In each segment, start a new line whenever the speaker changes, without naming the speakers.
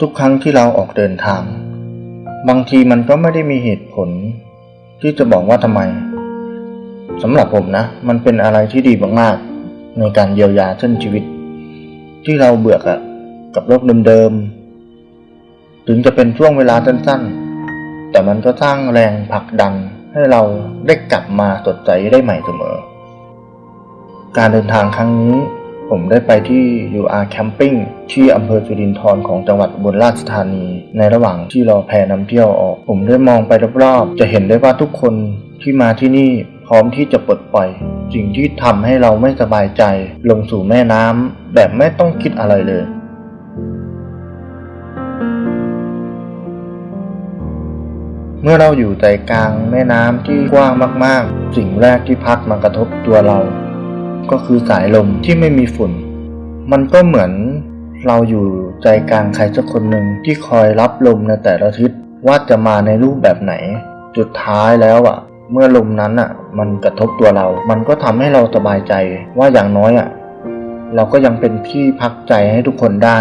ทุกครั้งที่เราออกเดินทาง บางทีมันก็ไม่ได้มีเหตุผล ที่จะบอกว่าทำไมสำหรับผมนะ มันเป็นอะไรที่ดีมากๆ ในการเยียวยาเส้นชีวิต ที่เราเบื่อกับกับโลกเดิมๆ ถึงจะเป็นช่วงเวลาสั้นๆ แต่มันก็สร้างแรงผลักดันให้เราได้กลับมาสดใสได้ใหม่เสมอ การเดินทางครั้งนี้ ผมได้ไปที่ UR Camping ที่อำเภอสุรินทร์ของจังหวัดอุบลราชธานี ในระหว่างที่รอแพนำเที่ยวออก ผมได้มองไปรอบๆ จะเห็นได้ว่าทุกคนที่มาที่นี่พร้อมที่จะปลดปล่อย สิ่งที่ทำให้เราไม่สบายใจ ลงสู่แม่น้ำแบบไม่ต้องคิดอะไรเลยเมื่อเราอยู่ใจกลางแม่น้ำที่กว้างมาก ๆ สิ่งแรกที่พัดมากระทบตัวเรา ก็คือสายลมที่ไม่มีฝุ่น มันก็เหมือนเราอยู่ใจกลางใครสักคนหนึ่งที่คอยรับลมในแต่ละทิศว่าจะมาในรูปแบบไหน จุดท้ายแล้วอะ เมื่อลมนั้นอะ มันกระทบตัวเรา มันก็ทำให้เราสบายใจว่าอย่างน้อยอะ เราก็ยังเป็นที่พักใจให้ทุกคนได้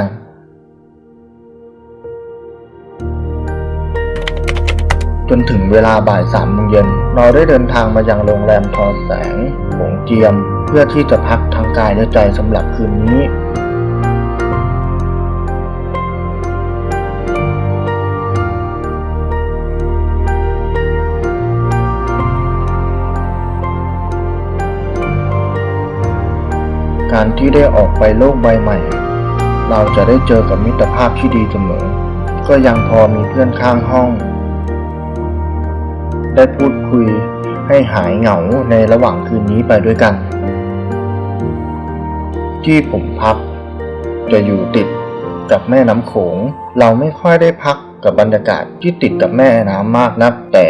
จนถึงเวลาบ่ายสามโมงเย็น เราได้เดินทางมายังโรงแรมทอแสงหงเจียม พื่อที่จะพักทางกายและใจสำหรับคืนนี้การที่ได้ออกไปโลกใบใหม่ เราจะได้เจอกับมิตรภาพที่ดีเสมอ ก็ยังพอมีเพื่อนข้างห้อง ได้พูดคุยให้หายเหงาในระหว่างคืนนี้ไปด้วยกัน ที่ผมพัก จะอยู่ติดกับแม่น้ำโขง เราไม่ค่อยได้พักกับบรรยากาศที่ติดกับแม่น้ำมากนัก แต่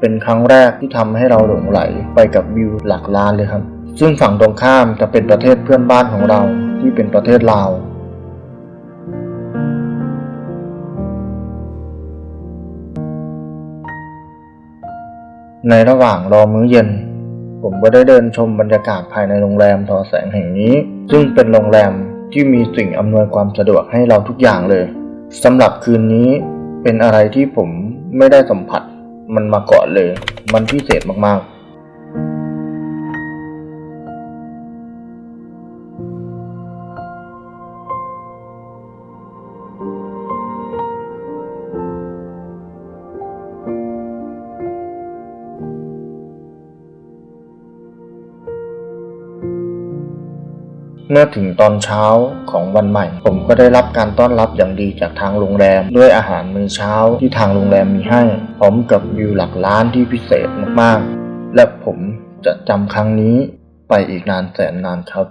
เป็นครั้งแรกที่ทำให้เราหลงไหลไปกับวิวหลักล้านเลยครับ ซึ่งฝั่งตรงข้ามจะเป็นประเทศเพื่อนบ้านของเราที่เป็นประเทศลาวในระหว่างรอมื้อเย็น ผมก็ได้เดินชมบรรยากาศภายในโรงแรมทอแสงแห่งนี้ ซึ่งเป็นโรงแรมที่มีสิ่งอำนวยความสะดวกให้เราทุกอย่างเลยสำหรับคืนนี้เป็นอะไรที่ผมไม่ได้สัมผัสมันมาก่อนเลย มันพิเศษมากๆ เมื่อถึงตอนเช้าของวันใหม่ ผมก็ได้รับการต้อนรับอย่างดีจากทางโรงแรม ด้วยอาหารมื้อเช้าที่ทางโรงแรมมีให้พร้อมกับวิวหลักล้านที่พิเศษมากๆ และผมจะจำครั้งนี้ไปอีกนานแสนนานครับ